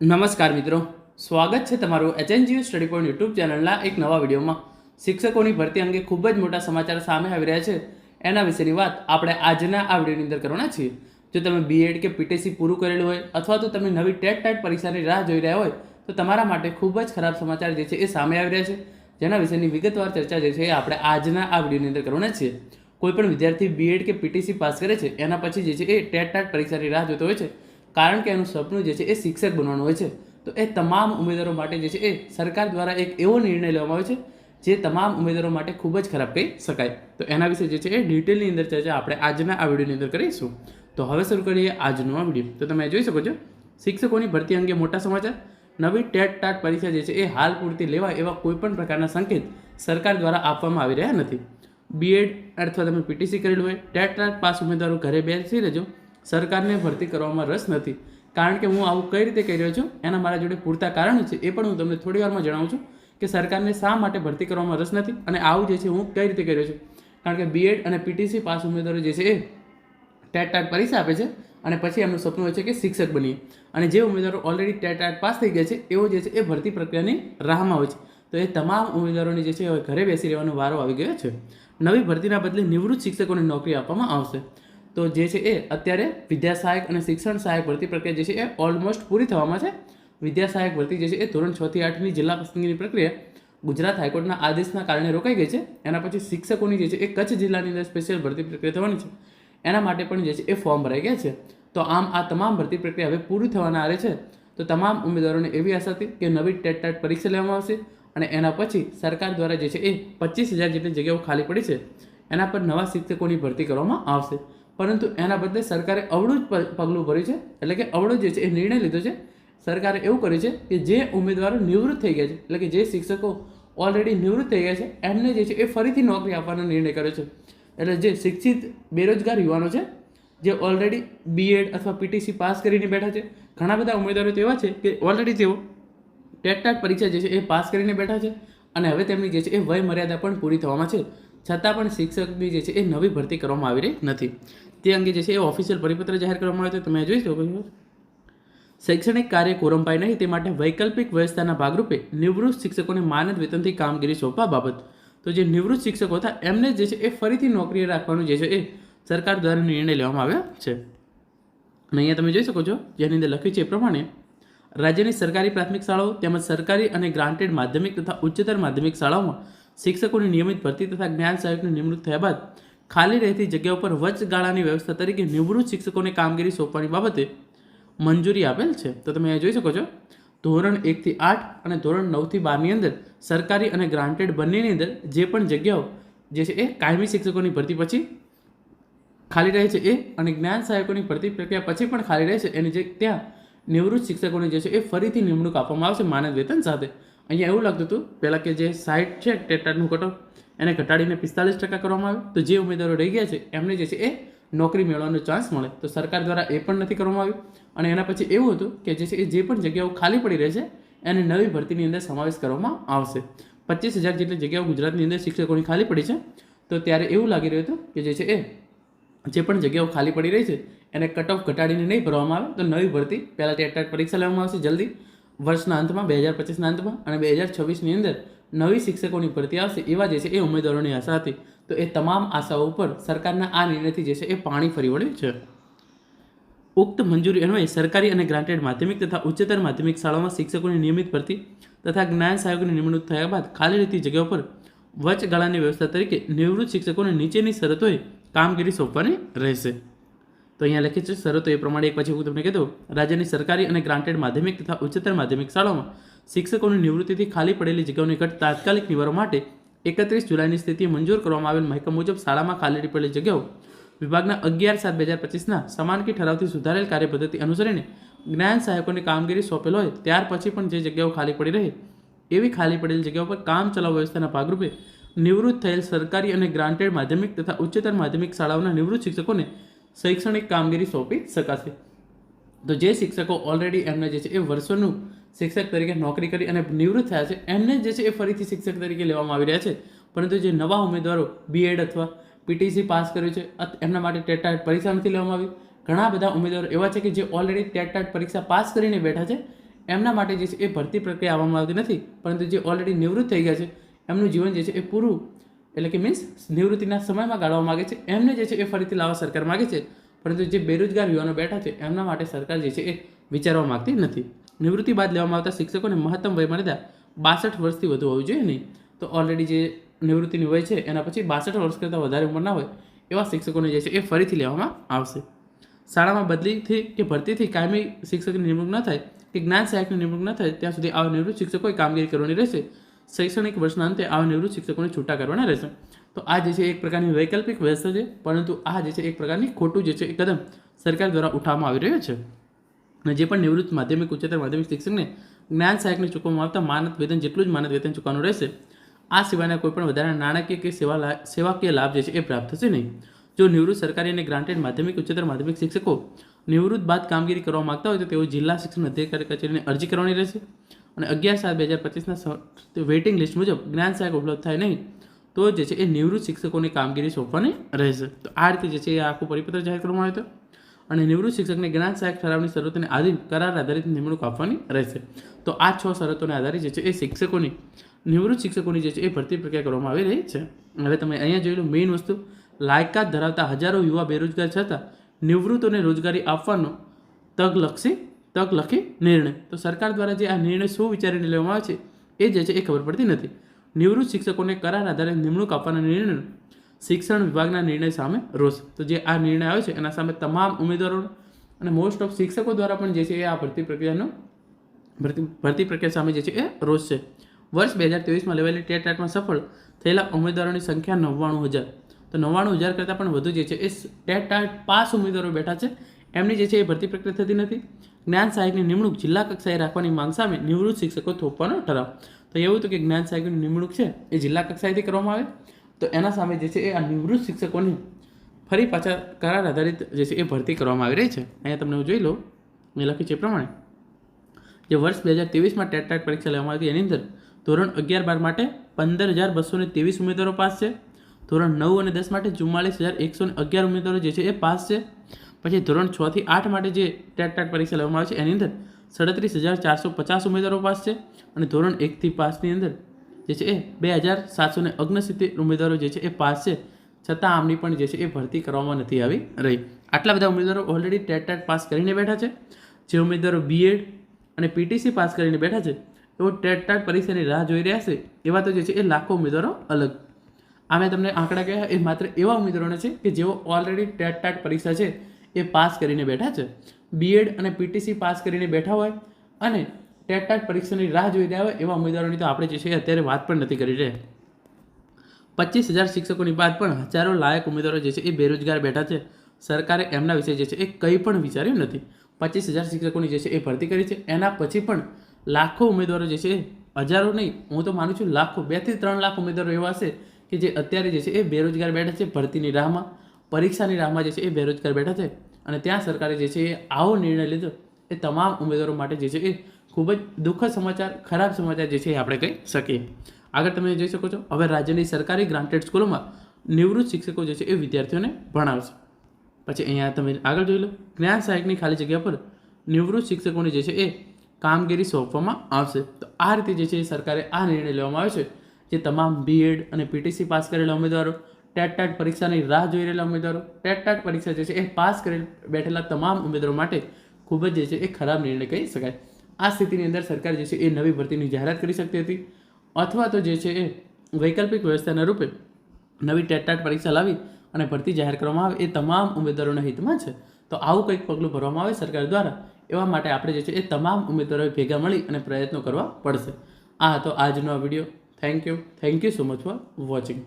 નમસ્કાર મિત્રો. સ્વાગત છે તમારું એચએનજીયુ સ્ટડી પોઈન્ટ યુટ્યુબ ચેનલના એક નવા વિડીયોમાં. શિક્ષકોની ભરતી અંગે ખૂબ જ મોટા સમાચાર સામે આવી રહ્યા છે. એના વિશેની વાત આપણે આજના આ વિડીયોની અંદર કરવાના છીએ. જો તમે બીએડ કે પીટીસી પૂરું કરેલું હોય અથવા તો તમે નવી ટેટ ટાટ પરીક્ષાની રાહ જોઈ રહ્યા હોય, તો તમારા માટે ખૂબ જ ખરાબ સમાચાર જે છે એ સામે આવી રહ્યા છે. જેના વિશેની વિગતવાર ચર્ચા જે છે એ આપણે આજના આ વિડીયોની અંદર કરવાના છીએ. કોઈપણ વિદ્યાર્થી બીએડ કે પીટીસી પાસ કરે છે, એના પછી જે છે એ ટેટ ટાટ પરીક્ષાની રાહ જોતો હોય છે. કારણ કે એનું સપનું જે છે એ શિક્ષક બનવાનું હોય છે. તો એ તમામ ઉમેદવારો માટે જે છે એ સરકાર દ્વારા એક એવો નિર્ણય લેવામાં આવ્યો છે, જે તમામ ઉમેદવારો માટે ખૂબ જ ખરાબ કહી શકાય. તો એના વિશે જે છે એ ડિટેલની અંદર ચર્ચા આપણે આજના આ વિડીયોની અંદર કરીશું. તો હવે શરૂ કરીએ આજનો આ વીડિયો. તો તમે જોઈ શકો છો, શિક્ષકોની ભરતી અંગે મોટા સમાચાર. નવી ટેટ ટાટ પરીક્ષા જે છે એ હાલ પૂરતી લેવા એવા કોઈપણ પ્રકારના સંકેત સરકાર દ્વારા આપવામાં આવી રહ્યા નથી. બીએડ અથવા તમે પીટીસી કરેલું હોય, ટેટ ટાટ પાસ ઉમેદવારો ઘરે બેસી રહેજો. સરકારને ભરતી કરવામાં રસ નથી. કારણ કે હું આવું કઈ રીતે કહી રહ્યો છું? એના મારા જોડે પૂરતા કારણો છે. એ પણ હું તમને થોડી વારમાં જણાવું છું કે સરકારને શા માટે ભરતી કરવામાં રસ નથી અને આવું જે છે હું કઈ રીતે કરી રહ્યો છું? કારણ કે બીએડ અને પીટીસી પાસ ઉમેદવારો જે છે એ ટેટ ટાટ પરીક્ષા આપે છે અને પછી એમનું સપનું હોય છે કે શિક્ષક બનીએ. અને જે ઉમેદવારો ઓલરેડી ટેટ ટાટ પાસ થઈ ગયા છે એવો જે છે એ ભરતી પ્રક્રિયાની રાહમાં હોય છે. તો એ તમામ ઉમેદવારોની જે છે હવે ઘરે બેસી રહેવાનો વારો આવી ગયો છે. નવી ભરતીના બદલે નિવૃત્ત શિક્ષકોને નોકરી આપવામાં આવશે. તો જે છે એ અત્યારે વિદ્યા સહાયક અને શિક્ષણ સહાયક ભરતી પ્રક્રિયા જે છે એ ઓલમોસ્ટ પૂરી થવામાં છે. વિદ્યા સહાયક ભરતી જે છે એ ધોરણ છ થી આઠની જિલ્લા પસંદગીની પ્રક્રિયા ગુજરાત હાઈકોર્ટના આદેશના કારણે રોકાઈ ગઈ છે. એના પછી શિક્ષકોની જે છે એ કચ્છ જિલ્લાની અંદર સ્પેશિયલ ભરતી પ્રક્રિયા થવાની છે. એના માટે પણ જે છે એ ફોર્મ ભરાઈ ગયા છે. તો આમ આ તમામ ભરતી પ્રક્રિયા હવે પૂરી થવાના આરે છે. તો તમામ ઉમેદવારોને એવી આશા હતી કે નવી ટેટ ટાટ પરીક્ષા લેવામાં આવશે અને એના પછી સરકાર દ્વારા જે છે એ પચીસ હજાર જેટલી જગ્યાઓ ખાલી પડી છે. એના પર નવા શિક્ષકોની ભરતી કરવામાં આવશે. પરંતુ એના બદલે સરકારે અવળું જ પગલું ભર્યું છે. એટલે કે અવળું જે છે એ નિર્ણય લીધો છે. સરકારે એવું કર્યું છે કે જે ઉમેદવારો નિવૃત્ત થઈ ગયા છે, એટલે કે જે શિક્ષકો ઓલરેડી નિવૃત્ત થઈ ગયા છે, એમને જે છે એ ફરીથી નોકરી આપવાનો નિર્ણય કર્યો છે. એટલે જે શિક્ષિત, બેરોજગાર યુવાનો છે, જે ઓલરેડી બીએડ અથવા પીટીસી પાસ કરીને બેઠા છે, ઘણા બધા ઉમેદવારો તેવા છે કે ઓલરેડી તેઓ ટેટ ટાટ પરીક્ષા જે છે એ પાસ કરીને બેઠા છે અને હવે તેમની જે છે એ વય મર્યાદા પણ પૂરી થવામાં છે. છતાં પણ શિક્ષકની જે છે એ નવી ભરતી કરવામાં આવી રહી નથી. તે અંગે જે છે એ ઓફિશિયલ પરિપત્ર જાહેર કરવામાં આવ્યો તો તમે જોઈ શકો છો. શૈક્ષણિક કાર્ય કોરંપાય નહીં, તે માટે વૈકલ્પિક વ્યવસ્થાના ભાગરૂપે નિવૃત્ત શિક્ષકોને માનદ વેતનથી કામગીરી સોંપવા બાબત. તો જે નિવૃત્ત શિક્ષકો હતા, એમને જે છે એ ફરીથી નોકરીએ રાખવાનું જે છે એ સરકાર દ્વારા નિર્ણય લેવામાં આવ્યો છે. અને અહીંયા તમે જોઈ શકો છો, જેની અંદર લખ્યું છે એ પ્રમાણે, રાજ્યની સરકારી પ્રાથમિક શાળાઓ તેમજ સરકારી અને ગ્રાન્ટેડ માધ્યમિક તથા ઉચ્ચતર માધ્યમિક શાળાઓમાં શિક્ષકોની નિયમિત ભરતી તથા જ્ઞાન સહાયકની નિમણૂક થયા બાદ ખાલી રહેતી જગ્યાઓ પર વચગાળાની વ્યવસ્થા તરીકે નિવૃત્ત શિક્ષકોને કામગીરી સોંપવાની બાબતે મંજૂરી આપેલ છે. તો તમે અહીંયા જોઈ શકો છો. ધોરણ એકથી આઠ અને ધોરણ નવથી બારની અંદર સરકારી અને ગ્રાન્ટેડ બંનેની અંદર જે પણ જગ્યાઓ જે છે એ કાયમી શિક્ષકોની ભરતી પછી ખાલી રહે છે એ અને જ્ઞાન સહાયકોની ભરતી પ્રક્રિયા પછી પણ ખાલી રહે છે એની જે ત્યાં નિવૃત્ત શિક્ષકોને જે છે એ ફરીથી નિમણૂક આપવામાં આવશે માનદ વેતન સાથે. અહીંયા એવું લાગતું હતું, પહેલાં કે જે સાઈઠ છે ટેટાનું કટઓફ એને ઘટાડીને પિસ્તાલીસ ટકા કરવામાં આવે તો જે ઉમેદવારો રહી ગયા છે, એમને જે છે એ નોકરી મેળવવાનો ચાન્સ મળે. તો સરકાર દ્વારા એ પણ નથી કરવામાં આવ્યું. અને એના પછી એવું હતું કે જે છે એ જે પણ જગ્યાઓ ખાલી પડી રહે છે, એને નવી ભરતીની અંદર સમાવેશ કરવામાં આવશે. પચીસ હજાર જેટલી જગ્યાઓ ગુજરાતની અંદર શિક્ષકોની ખાલી પડી છે. તો ત્યારે એવું લાગી રહ્યું હતું કે જે છે એ જે પણ જગ્યાઓ ખાલી પડી રહી છે, એને કટ ઓફ ઘટાડીને નહીં ભરવામાં આવે. તો નવી ભરતી પહેલાં ટાટ પરીક્ષા લેવામાં આવશે જલ્દી. વર્ષના અંતમાં, બે હજાર પચીસના અંતમાં અને બે હજાર છવ્વીસની અંદર નવી શિક્ષકોની ભરતી આવશે એવા જે છે એ ઉમેદવારોની આશા હતી. તો એ તમામ આશાઓ ઉપર સરકારના આ નિર્ણયથી જે છે એ પાણી ફરી વળ્યું છે. ઉક્ત મંજૂરી અન્વયે સરકારી અને ગ્રાન્ટેડ માધ્યમિક તથા ઉચ્ચતર માધ્યમિક શાળાઓમાં શિક્ષકોની નિયમિત ભરતી તથા જ્ઞાન સહાયકોની નિમણૂક થયા બાદ ખાલી રહેતી જગ્યાઓ પર વચગાળાની વ્યવસ્થા તરીકે નિવૃત્ત શિક્ષકોને નીચેની શરતોએ કામગીરી સોંપવાની રહેશે. તો અહીંયા લખી છે, શરતો એ પ્રમાણે એક પછી હું તમને કહેતો રાજ્યની સરકારી અને ગ્રાન્ટેડ માધ્યમિક તથા ઉચ્ચતર માધ્યમિક શાળાઓમાં શિક્ષકોની નિવૃત્તિથી ખાલી પડેલી જગ્યાઓની ઘટ તાત્કાલિક નિવારવા માટે એકત્રીસ જુલાઈની સ્થિતિ મંજૂર કરવામાં આવેલ મહેકમ મુજબ શાળામાં ખાલી પડેલી જગ્યાઓ વિભાગના અગિયાર સાત બે હજાર પચીસના સમાનકી ઠરાવથી સુધારેલ કાર્યપદ્ધતિ અનુસરીને જ્ઞાન સહાયકોની કામગીરી સોંપેલ હોય, ત્યાર પછી પણ જે જગ્યાઓ ખાલી પડી રહે, એવી ખાલી પડેલી જગ્યાઓ પર કામ ચલાવ વ્યવસ્થાના ભાગરૂપે નિવૃત્ત થયેલ સરકારી અને ગ્રાન્ટેડ માધ્યમિક તથા ઉચ્ચતર માધ્યમિક શાળાઓના નિવૃત્ત શિક્ષકોને શૈક્ષણિક કામગીરી સોંપી શકાશે. તો જે શિક્ષકો ઓલરેડી એમને જે છે એ વર્ષોનું શિક્ષક તરીકે નોકરી કરી અને નિવૃત્ત થયા છે, એમને જે છે એ ફરીથી શિક્ષક તરીકે લેવામાં આવી રહ્યા છે. પરંતુ જે નવા ઉમેદવારો બીએડ અથવા પીટીસી પાસ કર્યું છે એમના માટે ટેટાટ પરીક્ષા નથી લેવામાં આવી. ઘણા બધા ઉમેદવારો એવા છે કે જે ઓલરેડી ટેટાટ પરીક્ષા પાસ કરીને બેઠા છે. એમના માટે જે છે એ ભરતી પ્રક્રિયા આવવામાં આવતી નથી, પરંતુ જે ઓલરેડી નિવૃત્ત થઈ ગયા છે, એમનું જીવન જે છે એ પૂરું એટલે કે મીન્સ નિવૃત્તિના સમયમાં ગાળવા માગે છે. એમને જે છે એ ફરીથી લાવવા સરકાર માગે છે. પરંતુ જે બેરોજગાર યુવાનો બેઠા છે, એમના માટે સરકાર જે છે એ વિચારવા માગતી નથી. નિવૃત્તિ બાદ લેવામાં આવતા શિક્ષકોને મહત્તમ વય મર્યાદા બાસઠ વર્ષથી વધુ હોવી જોઈએ નહીં. તો ઓલરેડી જે નિવૃત્તિની વય છે, એના પછી બાસઠ વર્ષ કરતાં વધારે ઉંમરના હોય, એવા શિક્ષકોને જે છે એ ફરીથી લેવામાં આવશે. શાળામાં બદલીથી કે ભરતીથી કાયમી શિક્ષકની નિમણૂક ન થાય કે જ્ઞાન સહાયકની નિમણૂક ન થાય, ત્યાં સુધી આવા નિવૃત્ત શિક્ષકોએ કામગીરી કરવાની રહેશે. શૈક્ષણિક વર્ષના અંતે આવા નિવૃત્ત શિક્ષકોને છૂટા કરવાના રહેશે. તો આ જે છે એક પ્રકારની વૈકલ્પિક વ્યવસ્થા છે, પરંતુ આ જે છે એક પ્રકારની ખોટું જે છે એ કદમ સરકાર દ્વારા ઉઠાવવામાં આવી રહ્યું છે. અને જે પણ નિવૃત્ત માધ્યમિક, ઉચ્ચતર માધ્યમિક શિક્ષકને જ્ઞાન સહાયકને ચૂકવવામાં આવતા માનદ વેતન જેટલું જ માનદ વેતન ચૂકવવાનું રહેશે, આ સિવાયના કોઈપણ વધારાના નાણાકીય કે સેવા સેવાકીય લાભ જે છે એ પ્રાપ્ત થશે નહીં. જો નિવૃત્ત સરકારી અને ગ્રાન્ટેડ માધ્યમિક, ઉચ્ચતર માધ્યમિક શિક્ષકો નિવૃત્ત બાદ કામગીરી કરવા માંગતા હોય તો તેઓ જિલ્લા શિક્ષણ અધિકારી કચેરીને અરજી કરવાની રહેશે. અને અગિયાર સાત બે હજાર પચીસના વેઇટિંગ લિસ્ટ મુજબ જ્ઞાન સહાયક ઉપલબ્ધ થાય નહીં, તો જે છે એ નિવૃત્ત શિક્ષકોની કામગીરી સોંપવાની રહેશે. તો આ રીતે જે છે એ આખું પરિપત્ર જાહેર કરવામાં આવ્યો હતો. અને નિવૃત્ત શિક્ષકને જ્ઞાન સહાયક ઠરાવની શરતોને આધીન કરાર આધારિત નિમણૂક આપવાની રહેશે. તો આ છ શરતોને આધારે જે છે એ શિક્ષકોની, નિવૃત્ત શિક્ષકોની જે છે એ ભરતી પ્રક્રિયા કરવામાં આવી રહી છે. હવે તમે અહીંયા જોઈ લો મેઇન વસ્તુ, લાયકાત ધરાવતા હજારો યુવા બેરોજગાર છતાં નિવૃત્તોને રોજગારી આપવાનો તકલક્ષી તકલખી નિર્ણય. તો સરકાર દ્વારા જે આ નિર્ણય શું વિચારીને લેવામાં આવે છે, એ જે છે એ ખબર પડતી નથી. નિવૃત્ત શિક્ષકોને કરાર આધારે નિમણૂક આપવાના નિર્ણય શિક્ષણ વિભાગના નિર્ણય સામે રોષ. તો જે આ નિર્ણય આવે છે, એના સામે તમામ ઉમેદવારો અને મોસ્ટ ઓફ શિક્ષકો દ્વારા પણ જે છે એ આ ભરતી પ્રક્રિયાનો ભરતી ભરતી પ્રક્રિયા સામે જે છે એ રોષ છે. વર્ષ બે હજાર ત્રેવીસમાં લેવાયેલી ટેટ ટાટમાં સફળ થયેલા ઉમેદવારોની સંખ્યા નવ્વાણું હજાર. તો નવ્વાણું હજાર કરતાં પણ વધુ જે છે એ ટેટ ટાટ પાસ ઉમેદવારો બેઠા છે. એમની જે છે એ ભરતી પ્રક્રિયા થતી નથી. જ્ઞાન સહાયકની નિમણૂક જિલ્લા કક્ષાએ રાખવાની માંગ સામે નિવૃત્ત શિક્ષકો થોપવાનો ઠરાવ. તો એવું હતું કે જ્ઞાન સહાયકની નિમણૂક છે એ જિલ્લા કક્ષાએથી કરવામાં આવે. તો એના સામે જે છે એ આ નિવૃત્ત શિક્ષકોની ફરી પાછા કરાર આધારિત જે છે એ ભરતી કરવામાં આવી રહી છે. અહીંયા તમને હું જોઈ લો મેં લખ્યું છે એ પ્રમાણે. જે વર્ષ બે હજાર ત્રેવીસમાં ટેટ ટાટ પરીક્ષા લેવામાં આવી એની અંદર ધોરણ અગિયાર બાર માટે પંદર હજાર બસો ત્રેવીસ ઉમેદવારો પાસ છે. ધોરણ નવ અને દસ માટે ચુમ્માલીસ હજાર એકસો અગિયાર ઉમેદવારો જે છે એ પાસ છે. પછી ધોરણ છ થી આઠ માટે જે ટેટ ટાટ પરીક્ષા લેવામાં આવે છે, એની અંદર સડત્રીસ હજાર ચારસો પચાસ ઉમેદવારો પાસ છે અને ધોરણ એકથી પાસની અંદર જે છે એ બે હજાર સાતસો ને અગ્નસિત્તેર ઉમેદવારો જે છે એ પાસ છે. છતાં આમની પણ જે છે એ ભરતી કરવામાં નથી આવી રહી. આટલા બધા ઉમેદવારો ઓલરેડી ટેટ ટાટ પાસ કરીને બેઠા છે. જે ઉમેદવારો બીએડ અને પીટીસી પાસ કરીને બેઠા છે એવો ટેટ ટાટ પરીક્ષાની રાહ જોઈ રહ્યા છે. એવા તો જે છે એ લાખો ઉમેદવારો અલગ. આ મેં તમને આંકડા કહ્યા, એ માત્ર એવા ઉમેદવારોને છે કે જેઓ ઓલરેડી ટેટ ટાટ પરીક્ષા છે. એ પાસ કરીને બેઠા છે. બીએડ અને પીટીસી પાસ કરીને બેઠા હોય અને ટેટ ટાટ પરીક્ષાની રાહ જોઈ રહ્યા હોય એવા ઉમેદવારોની તો આપણે જે છે અત્યારે વાત પણ નથી કરી રહ્યા. પચીસ હજાર શિક્ષકોની બાદ પણ હજારો લાયક ઉમેદવારો જે છે એ બેરોજગાર બેઠા છે. સરકારે એમના વિશે જે છે એ કંઈ પણ વિચાર્યું નથી. પચીસ હજાર શિક્ષકોની જે છે એ ભરતી કરી છે. એના પછી પણ લાખો ઉમેદવારો જે છે એ હજારો નહીં, હું તો માનું છું લાખો બેથી ત્રણ લાખ ઉમેદવારો એવા હશે કે જે અત્યારે જે છે એ બેરોજગાર બેઠા છે ભરતીની રાહમાં. પરીક્ષાની રાહમાં જે છે એ બેરોજગાર બેઠા છે અને ત્યાં સરકારે જે છે એ આવો નિર્ણય લીધો, એ તમામ ઉમેદવારો માટે જે છે એ ખૂબ જ દુઃખદ સમાચાર, ખરાબ સમાચાર જે છે એ આપણે કહી શકીએ. આગળ તમે જોઈ શકો છો, હવે રાજ્યની સરકારી ગ્રાન્ટેડ સ્કૂલોમાં નિવૃત્ત શિક્ષકો જે છે એ વિદ્યાર્થીઓને ભણાવશે. પછી અહીંયા તમે આગળ જોઈ લો, જ્ઞાન સહાયકની ખાલી જગ્યા પર નિવૃત્ત શિક્ષકોને જે છે એ કામગીરી સોંપવામાં આવશે. તો આ રીતે જે છે સરકારે આ નિર્ણય લેવામાં આવ્યો છે, જે તમામ બીએડ અને પીટીસી પાસ કરેલા ઉમેદવારો ટેટ ટાટ પરીક્ષાની રાહ જોઈ રહેલા ઉમેદવારો. ટેટ ટાટ પરીક્ષા જે છે એ પાસ કરી બેઠેલા તમામ ઉમેદવારો માટે ખૂબ જ જે છે એ ખરાબ નિર્ણય કહી શકાય. આ સ્થિતિની અંદર સરકાર જે છે એ નવી ભરતીની જાહેરાત કરી શકતી હતી. અથવા તો જે છે એ વૈકલ્પિક વ્યવસ્થાના રૂપે નવી ટેટ ટાટ પરીક્ષા લાવી અને ભરતી જાહેર કરવામાં આવે એ તમામ ઉમેદવારોના હિતમાં છે. તો આવું કંઈક પગલું ભરવામાં આવે સરકાર દ્વારા, એવા માટે આપણે જે છે એ તમામ ઉમેદવારોએ ભેગા મળી અને પ્રયત્નો કરવા પડશે. આ હતો આજનો આ video. Thank you thank you so much for watching